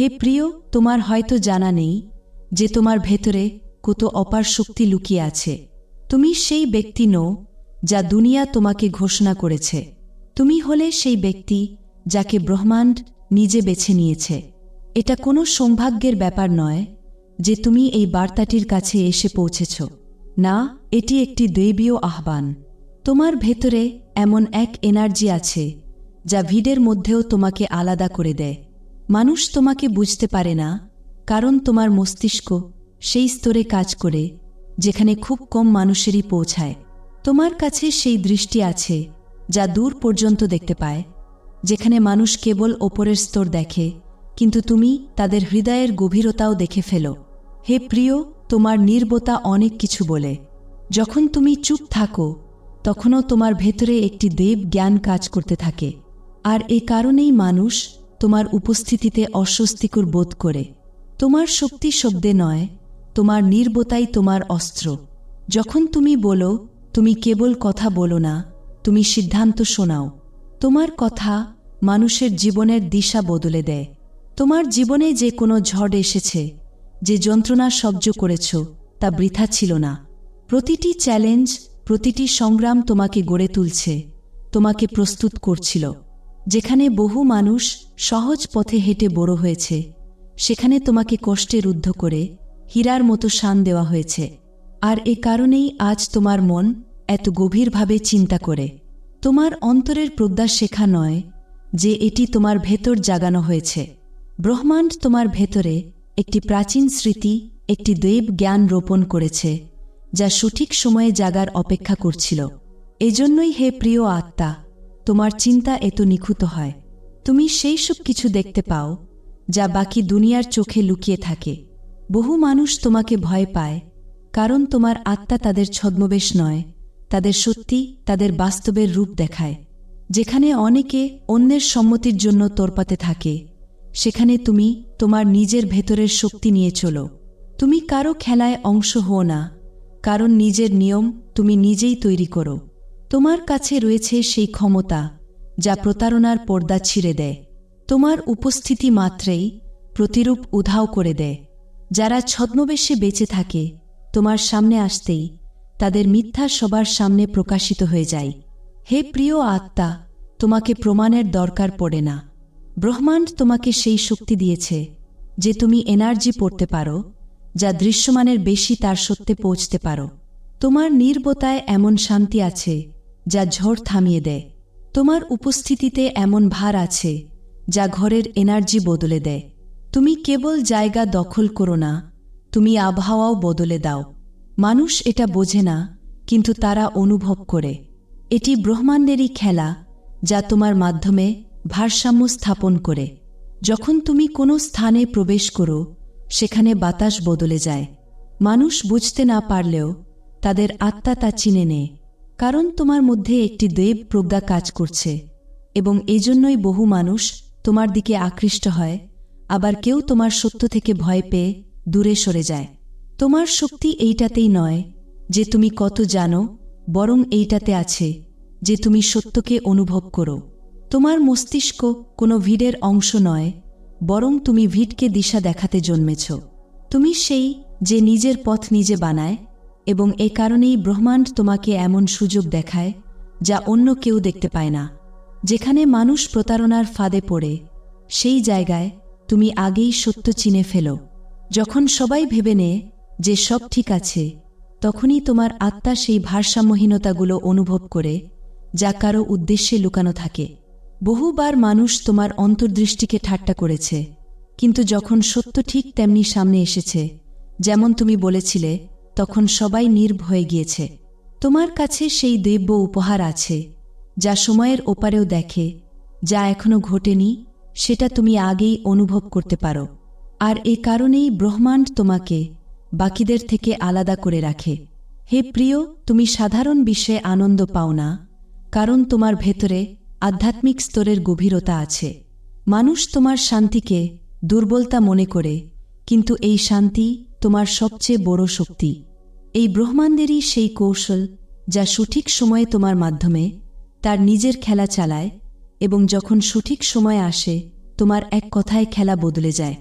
হে প্রিয়, তোমার হয়তো জানা নেই যে তোমার ভেতরে কত অপার শক্তি লুকিয়ে আছে। তুমি সেই ব্যক্তি নও যা দুনিয়া তোমাকে ঘোষণা করেছে। তুমি হলে সেই ব্যক্তি যাকে ব্রহ্মাণ্ড নিজে বেছে নিয়েছে। এটা কোনো সৌভাগ্যের ব্যাপার নয় যে তুমি এই বার্তাটির কাছে এসে পৌঁছেছ। না, এটি একটি দৈবীয় আহ্বান। তোমার ভেতরে এমন এক এনার্জি আছে যা ভিড়ের মধ্যেও তোমাকে আলাদা করে দেয়। মানুষ তোমাকে বুঝতে পারে না, কারণ তোমার মস্তিষ্ক সেই স্তরে কাজ করে, যেখানে খুব কম মানুষেরই পৌঁছায়। তোমার কাছে সেই দৃষ্টি আছে, যা দূর পর্যন্ত দেখতে পায়, যেখানে মানুষ কেবল ওপরের স্তর দেখে, কিন্তু তুমি তাদের হৃদয়ের গভীরতাও দেখে ফেলো। হে প্রিয়, তোমার নির্বতা অনেক কিছু বলে। যখন তুমি চুপ থাকো, তখনও তোমার ভেতরে একটি দেব জ্ঞান কাজ করতে থাকে। আর এ কারণেই মানুষ তোমার উপস্থিতিতে অস্বস্তিকর বোধ করে। তোমার শক্তি শব্দে নয়, তোমার নির্বতাই তোমার অস্ত্র। যখন তুমি বলো, তুমি কেবল কথা বলো না, তুমি সিদ্ধান্ত শোনাও। তোমার কথা মানুষের জীবনের দিশা বদলে দেয়। তোমার জীবনে যে কোনো ঝড় এসেছে, যে যন্ত্রণা সহ্য করেছ, তা বৃথা ছিল না। প্রতিটি চ্যালেঞ্জ, প্রতিটি সংগ্রাম তোমাকে গড়ে তুলছে, তোমাকে প্রস্তুত করছিল। যেখানে বহু মানুষ সহজ পথে হেঁটে বড় হয়েছে, সেখানে তোমাকে কষ্টে রুদ্ধ করে হীরার মতো শান দেওয়া হয়েছে। আর এ কারণেই আজ তোমার মন এত গভীরভাবে চিন্তা করে। তোমার অন্তরের প্রজ্ঞা শেখা নয় যে এটি তোমার ভেতর জাগানো হয়েছে। ব্রহ্মাণ্ড তোমার ভেতরে একটি প্রাচীন স্মৃতি, একটি দৈব জ্ঞান রোপণ করেছে, যা সঠিক সময়ে জাগার অপেক্ষা করছিল। এজন্যই হে প্রিয় আত্মা তোমার চিন্তা এত নিখুঁত হয়। তুমি সেই সব কিছু দেখতে পাও, যা বাকি দুনিয়ার চোখে লুকিয়ে থাকে। বহু মানুষ তোমাকে ভয় পায়, কারণ তোমার আত্মা তাদের ছদ্মবেশ নয়, তাদের সত্যি, তাদের বাস্তবের রূপ দেখায়। যেখানে অনেকে অন্যের সম্মতির জন্য তোরপাতে থাকে, সেখানে তুমি তোমার নিজের ভেতরের শক্তি নিয়ে চলো। তুমি কারও খেলায় অংশ হও না, কারণ নিজের নিয়ম তুমি নিজেই তৈরি করো। তোমার কাছে রয়েছে সেই ক্ষমতা, যা প্রতারণার পর্দা ছিঁড়ে দেয়। তোমার উপস্থিতি মাত্রেই প্রতিরূপ উধাও করে দেয়। যারা ছদ্মবেশে বেঁচে থাকে, তোমার সামনে আসতেই তাদের মিথ্যা সবার সামনে প্রকাশিত হয়ে যায়। হে প্রিয় আত্মা, তোমাকে প্রমাণের দরকার পড়ে না। ব্রহ্মাণ্ড তোমাকে সেই শক্তি দিয়েছে, যে তুমি এনার্জি পড়তে পারো, যা দৃশ্যমানের বেশি তার সত্যে পৌঁছতে পারো। তোমার নির্বতায় এমন শান্তি আছে যা ঝড় থামিয়ে দেয়। তোমার উপস্থিতিতে এমন ভার আছে, যা ঘরের এনার্জি বদলে দেয়। তুমি কেবল জায়গা দখল করো না, তুমি আবহাওয়াও বদলে দাও। মানুষ এটা বোঝে না, কিন্তু তারা অনুভব করে। এটি ব্রহ্মাণ্ডেরই খেলা, যা তোমার মাধ্যমে ভারসাম্য স্থাপন করে। যখন তুমি কোনো স্থানে প্রবেশ করো, সেখানে বাতাস বদলে যায়। মানুষ বুঝতে না পারলেও তাদের আত্মা তা চিনে নেয়। কারণ তোমার মধ্যে একটি দেব প্রজ্ঞা কাজ করছে, এবং এজন্যই বহু মানুষ তোমার দিকে আকৃষ্ট হয়, আবার কেউ তোমার সত্য থেকে ভয় পেয়ে দূরে সরে যায়। তোমার শক্তি এইটাতেই নয় যে তুমি কত জানো, বরং এইটাতে আছে যে তুমি সত্যকে অনুভব করো। তোমার মস্তিষ্ক কোনো ভিড়ের অংশ নয়, বরং তুমি ভিটকে দিশা দেখাতে জন্মেছ। তুমি সেই যে নিজের পথ নিজে বানায় এবং এ কারণেই ব্রহ্মাণ্ড তোমাকে এমন সুযোগ দেখায়, যা অন্য কেউ দেখতে পায় না। যেখানে মানুষ প্রতারণার ফাঁদে পড়ে, সেই জায়গায় তুমি আগেই সত্য চিনে ফেলো। যখন সবাই ভেবে নে যে সব ঠিক আছে, তখনই তোমার আত্মা সেই ভারসাম্যহীনতাগুলো অনুভব করে, যা কারও উদ্দেশ্যে লুকানো থাকে। বহুবার মানুষ তোমার অন্তর্দৃষ্টিকে ঠাট্টা করেছে, কিন্তু যখন সত্য ঠিক তেমনি সামনে এসেছে, যেমন তুমি বলেছিলে তখন সবাই নির্ভয়ে গিয়েছে। তোমার কাছে সেই দিব্য উপহার আছে, যা সময়ের ওপারেও দেখে, যা এখনও ঘটেনি, সেটা তুমি আগেই অনুভব করতে পারো। আর এ কারণেই ব্রহ্মাণ্ড তোমাকে বাকিদের থেকে আলাদা করে রাখে। হে প্রিয়, তুমি সাধারণ বিষয়ে আনন্দ পাও না, কারণ তোমার ভেতরে আধ্যাত্মিক স্তরের গভীরতা আছে। মানুষ তোমার শান্তিকে দুর্বলতা মনে করে, কিন্তু এই শান্তি তোমার সবচেয়ে বড় শক্তি। এই ব্রহ্মাণ্ডেরই সেই কৌশল যা সঠিক সময়ে তোমার মাধ্যমে তার নিজের খেলা চালায় এবং যখন সঠিক সময় আসে, তোমার এক কথায় খেলা বদলে যায়।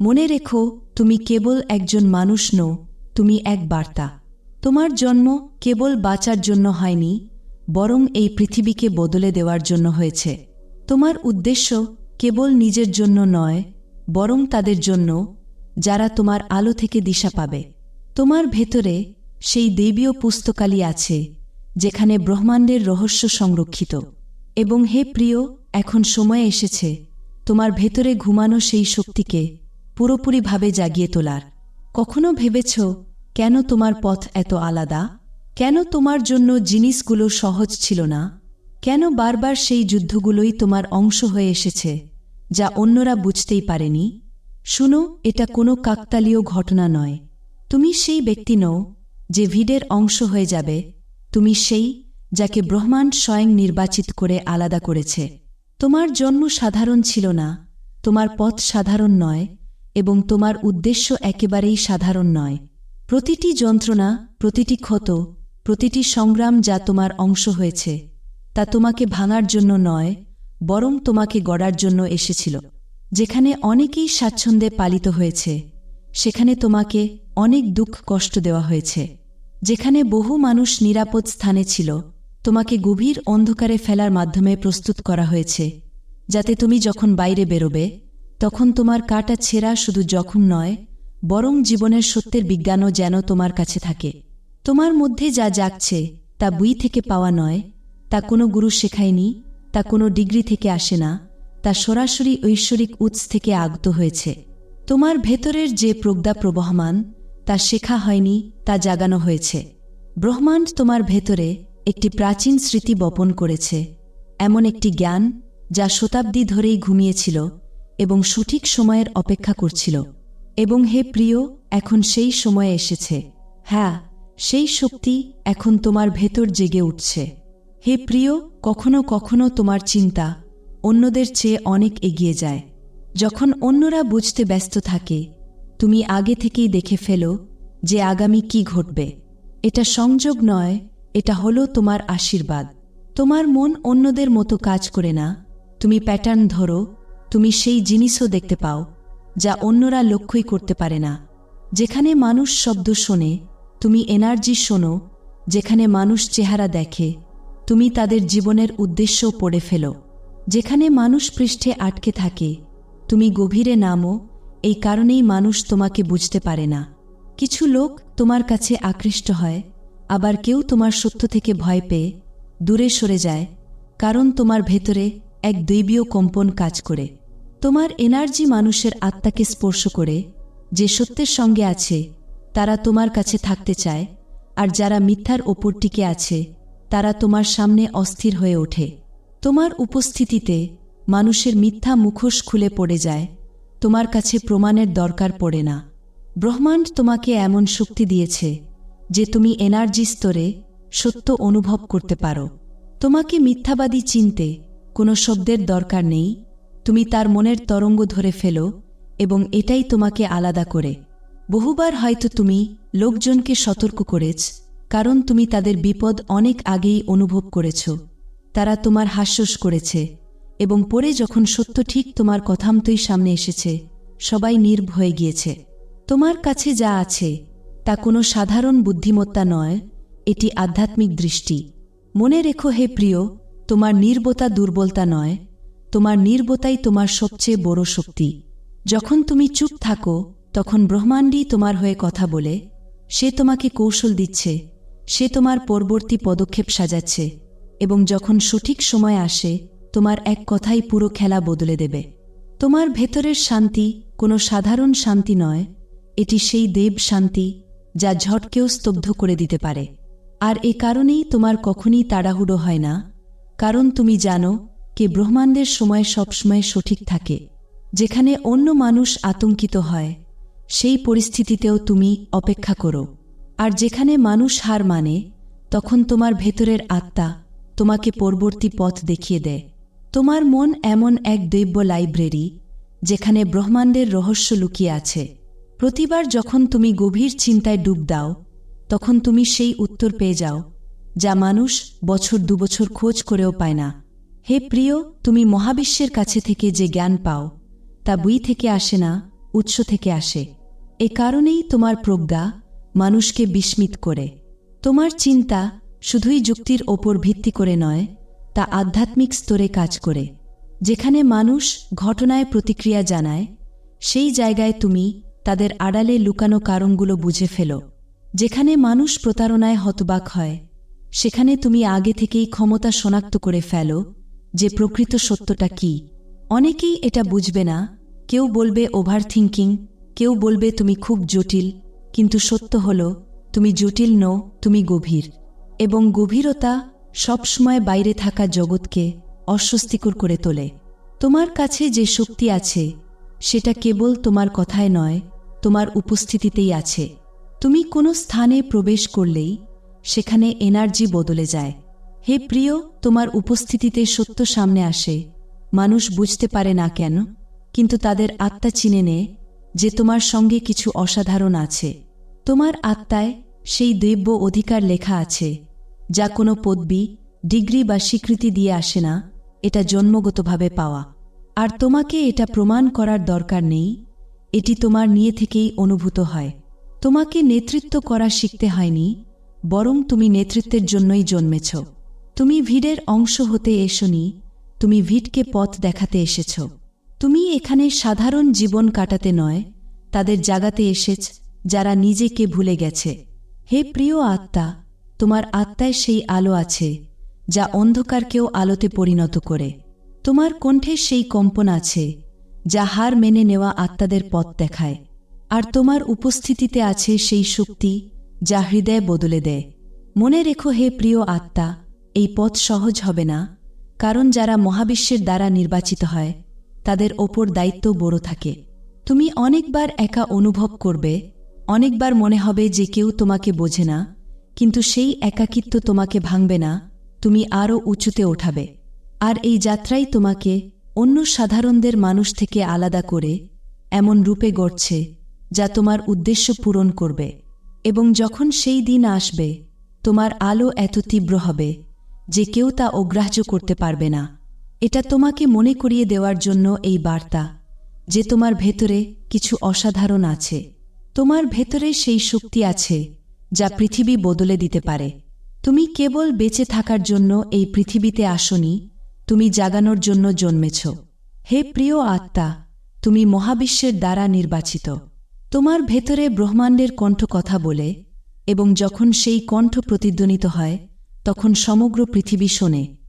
মনে রেখো, তুমি কেবল একজন মানুষ নও, তুমি এক বার্তা। তোমার জন্ম কেবল বাঁচার জন্য হয়নি, বরং এই পৃথিবীকে বদলে দেওয়ার জন্য হয়েছে। তোমার উদ্দেশ্য কেবল নিজের জন্য নয়, বরং তাদের জন্য যারা তোমার আলো থেকে দিশা পাবে। তোমার ভেতরে সেই দেবীয় পুস্তকালি আছে, যেখানে ব্রহ্মাণ্ডের রহস্য সংরক্ষিত। এবং হে প্রিয়, এখন সময় এসেছে, তোমার ভেতরে ঘুমানো সেই শক্তিকে পুরোপুরিভাবে জাগিয়ে তোলার। কখনো ভেবেছ, কেন তোমার পথ এত আলাদা? কেন তোমার জন্য জিনিসগুলো সহজ ছিল না? কেন বারবার সেই যুদ্ধগুলোই তোমার অংশ হয়ে এসেছে, যা অন্যরা বুঝতেই পারেনি? শুনো, এটা কোনো কাকতালীয় ঘটনা নয়। তুমি সেই ব্যক্তি নও যে ভিডের অংশ হয়ে যাবে। তুমি সেই যাকে ব্রহ্মাণ্ড স্বয়ং নির্বাচিত করে আলাদা করেছে। তোমার জন্ম সাধারণ ছিল না, তোমার পথ সাধারণ নয় এবং তোমার উদ্দেশ্য একেবারেই সাধারণ নয়। প্রতিটি যন্ত্রণা, প্রতিটি ক্ষত, প্রতিটি সংগ্রাম যা তোমার অংশ হয়েছে, তা তোমাকে ভাঙার জন্য নয়, বরং তোমাকে গড়ার জন্য এসেছিল। যেখানে অনেকেই স্বাচ্ছন্দ্যে পালিত হয়েছে, সেখানে তোমাকে অনেক দুঃখ কষ্ট দেওয়া হয়েছে। যেখানে বহু মানুষ নিরাপদ স্থানে ছিল, তোমাকে গভীর অন্ধকারে ফেলার মাধ্যমে প্রস্তুত করা হয়েছে। যাতে তুমি যখন বাইরে বেরোবে, তখন তোমার কাটা ছেঁড়া শুধু জখম নয়, বরং জীবনের সত্যের বিজ্ঞানও যেন তোমার কাছে থাকে। তোমার মধ্যে যা জাগছে, তা বই থেকে পাওয়া নয়, তা কোনো গুরু শেখায়নি, তা কোনো ডিগ্রি থেকে আসে না, তা সরাসরি ঐশ্বরিক উৎস থেকে আগত হয়েছে। তোমার ভেতরের যে প্রজ্ঞা প্রবহমান তা শেখা হয়নি, তা জাগানো হয়েছে। ব্রহ্মাণ্ড তোমার ভেতরে একটি প্রাচীন স্মৃতি বপন করেছে, এমন একটি জ্ঞান যা শতাব্দী ধরেই ঘুমিয়েছিল এবং সঠিক সময়ের অপেক্ষা করছিল। এবং হে প্রিয়, এখন সেই সময় এসেছে। হ্যাঁ সেই শক্তি এখন তোমার ভেতর জেগে উঠছে। হে প্রিয়, কখনো কখনো তোমার চিন্তা অন্যদের চেয়ে অনেক এগিয়ে যায়। যখন অন্যরা বুঝতে ব্যস্ত থাকে তুমি আগে থেকেই দেখে ফেলো যে আগামী কি ঘটবে। এটা সংযোগ নয়, এটা হলো তোমার আশীর্বাদ। তোমার মন অন্যদের মতো কাজ করে না। তুমি প্যাটার্ন ধরো, তুমি সেই জিনিসও দেখতে পাও, যা অন্যরা লক্ষ্যই করতে পারে না। যেখানে মানুষ শব্দ শোনে, তুমি এনার্জি শোনো, যেখানে মানুষ চেহারা দেখে, তুমি তাদের জীবনের উদ্দেশ্যও পড়ে ফেলো। যেখানে মানুষ পৃষ্ঠে আটকে থাকে, তুমি গভীরে নামো এই কারণেই মানুষ তোমাকে বুঝতে পারে না। কিছু লোক তোমার কাছে আকৃষ্ট হয়, আবার কেউ তোমার সত্য থেকে ভয় পেয়ে দূরে সরে যায়, কারণ তোমার ভেতরে এক দৈবীয় কম্পন কাজ করে। তোমার এনার্জি মানুষের আত্মাকে স্পর্শ করে, যে সত্যের সঙ্গে আছে, তারা তোমার কাছে থাকতে চায়, আর যারা মিথ্যার ওপর টিকে আছে, তারা তোমার সামনে অস্থির হয়ে ওঠে। তোমার উপস্থিতিতে মানুষের মিথ্যা মুখোশ খুলে পড়ে যায় তোমার কাছে প্রমাণের দরকার পড়ে না। ব্রহ্মাণ্ড তোমাকে এমন শক্তি দিয়েছে যে তুমি এনার্জি স্তরে সত্য অনুভব করতে পারো। তোমাকে মিথ্যাবাদী চিনতে কোনো শব্দের দরকার নেই। তুমি তার মনের তরঙ্গ ধরে ফেলো এবং এটাই তোমাকে আলাদা করে। বহুবার হয়তো তুমি লোকজনকে সতর্ক করেছ, কারণ তুমি তাদের বিপদ অনেক আগেই অনুভব করেছ। তারা তোমার হাস্যস করেছে। এবং পরে যখন সত্য ঠিক তোমার কথামতই সামনে এসেছে, সবাই নির্ভ হয়ে গিয়েছে। তোমার কাছে যা আছে, তা কোনো সাধারণ বুদ্ধিমত্তা নয়, এটি আধ্যাত্মিক দৃষ্টি। মনে রেখো হে প্রিয়, তোমার নির্বতা দুর্বলতা নয়, তোমার নির্বতাই তোমার সবচেয়ে বড় শক্তি। যখন তুমি চুপ থাকো, তখন ব্রহ্মাণ্ডই তোমার হয়ে কথা বলে, সে তোমাকে কৌশল দিচ্ছে, সে তোমার পরবর্তী পদক্ষেপ সাজাচ্ছে, এবং যখন সঠিক সময় আসে তোমার এক কথাই পুরো খেলা বদলে দেবে। তোমার ভেতরের শান্তি কোনো সাধারণ শান্তি নয়, এটি সেই দেব শান্তি যা ঝটকেও স্তব্ধ করে দিতে পারে। আর এ কারণেই তোমার কখনই তাড়াহুড়ো হয় না, কারণ তুমি জানো কে ব্রহ্মাণ্ডের সময় সবসময় সঠিক থাকে, যেখানে অন্য মানুষ আতঙ্কিত হয়, সেই পরিস্থিতিতেও তুমি অপেক্ষা করো। আর যেখানে মানুষ হার মানে তখন তোমার ভেতরের আত্মা তোমাকে পরবর্তী পথ দেখিয়ে দেয়। তোমার মন এমন এক দৈব্য লাইব্রেরি, যেখানে ব্রহ্মাণ্ডের রহস্য লুকিয়ে আছে। প্রতিবার যখন তুমি গভীর চিন্তায় ডুব দাও, তখন তুমি সেই উত্তর পেয়ে যাও, যা মানুষ বছর দুবছর খোঁজ করেও পায় না। হে প্রিয়, তুমি মহাবিশ্বের কাছে থেকে যে জ্ঞান পাও, তা বই থেকে আসে না, উৎস থেকে আসে। এ কারণেই তোমার প্রজ্ঞা মানুষকে বিস্মিত করে। তোমার চিন্তা শুধুই যুক্তির ওপর ভিত্তি করে নয় তা আধ্যাত্মিক স্তরে কাজ করে। যেখানে মানুষ ঘটনায় প্রতিক্রিয়া জানায়, সেই জায়গায় তুমি তাদের আড়ালে লুকানো কারণগুলো বুঝে ফেলো। যেখানে মানুষ প্রতারণায় হতবাক হয়, সেখানে তুমি আগে থেকেই ক্ষমতা শনাক্ত করে ফেলো যে প্রকৃত সত্যটা কি। অনেকেই এটা বুঝবে না, কেউ বলবে ওভার থিঙ্কিং কেউ বলবে তুমি খুব জটিল, কিন্তু সত্য হল, তুমি জটিল নও, তুমি গভীর। এবং গভীরতা সবসময় বাইরে থাকা জগৎকে অস্বস্তিকর করে তোলে। তোমার কাছে যে শক্তি আছে, সেটা কেবল তোমার কথায় নয়, তোমার উপস্থিতিতেই আছে। তুমি কোনো স্থানে প্রবেশ করলেই সেখানে এনার্জি বদলে যায়। হে প্রিয়, তোমার উপস্থিতিতে সত্য সামনে আসে। মানুষ বুঝতে পারে না কেন, কিন্তু তাদের আত্মা চিনে নেয় যে তোমার সঙ্গে কিছু অসাধারণ আছে। তোমার আত্মায় সেই দৈব্য অধিকার লেখা আছে। যা কোনো পদবি, ডিগ্রি বা স্বীকৃতি দিয়ে আসে না, এটা জন্মগতভাবে পাওয়া। আর তোমাকে এটা প্রমাণ করার দরকার নেই, এটি তোমার নিয়ে থেকেই অনুভূত হয়। তোমাকে নেতৃত্ব করা শিখতে হয়নি, বরং তুমি নেতৃত্বের জন্যই জন্মেছ। তুমি ভিড়ের অংশ হতে এসনি, তুমি ভিড়কে পথ দেখাতে এসেছ। তুমি এখানে সাধারণ জীবন কাটাতে নয়, তাদের জাগাতে এসেছ, যারা নিজেকে ভুলে গেছে। হে প্রিয় আত্মা তোমার আত্মায় সেই আলো আছে, যা অন্ধকারকেও আলোতে পরিণত করে। তোমার কণ্ঠে সেই কম্পন আছে, যা হার মেনে নেওয়া আত্মাদের পথ দেখায়। আর তোমার উপস্থিতিতে আছে সেই শক্তি, যা হৃদয় বদলে দেয়। মনে রেখো হে প্রিয় আত্মা, এই পথ সহজ হবে না, কারণ যারা মহাবিশ্বের দ্বারা নির্বাচিত হয়, তাদের ওপর দায়িত্ব বড় থাকে। তুমি অনেকবার একা অনুভব করবে, অনেকবার মনে হবে যে কেউ তোমাকে বোঝে না কিন্তু সেই একাকিত্ব তোমাকে ভাঙবে না, তুমি আরও উঁচুতে ওঠাবে। আর এই যাত্রাই তোমাকে অন্য সাধারণদের মানুষ থেকে আলাদা করে এমন রূপে গড়ছে, যা তোমার উদ্দেশ্য পূরণ করবে। এবং যখন সেই দিন আসবে, তোমার আলো এত তীব্র হবে যে কেউ তা অগ্রাহ্য করতে পারবে না। এটা তোমাকে মনে করিয়ে দেওয়ার জন্য এই বার্তা যে তোমার ভেতরে কিছু অসাধারণ আছে। তোমার ভেতরে সেই শক্তি আছে যা পৃথিবী বদলে দিতে পারে। তুমি কেবল বেঁচে থাকার জন্য এই পৃথিবীতে আসনি। তুমি জাগানোর জন্য জন্মেছ। হে প্রিয় আত্মা তুমি মহাবিশ্বের দ্বারা নির্বাচিত। তোমার ভেতরে ব্রহ্মাণ্ডের কণ্ঠ কথা বলে এবং যখন সেই কণ্ঠ প্রতিধ্বনিত হয় তখন সমগ্র পৃথিবী শোনে।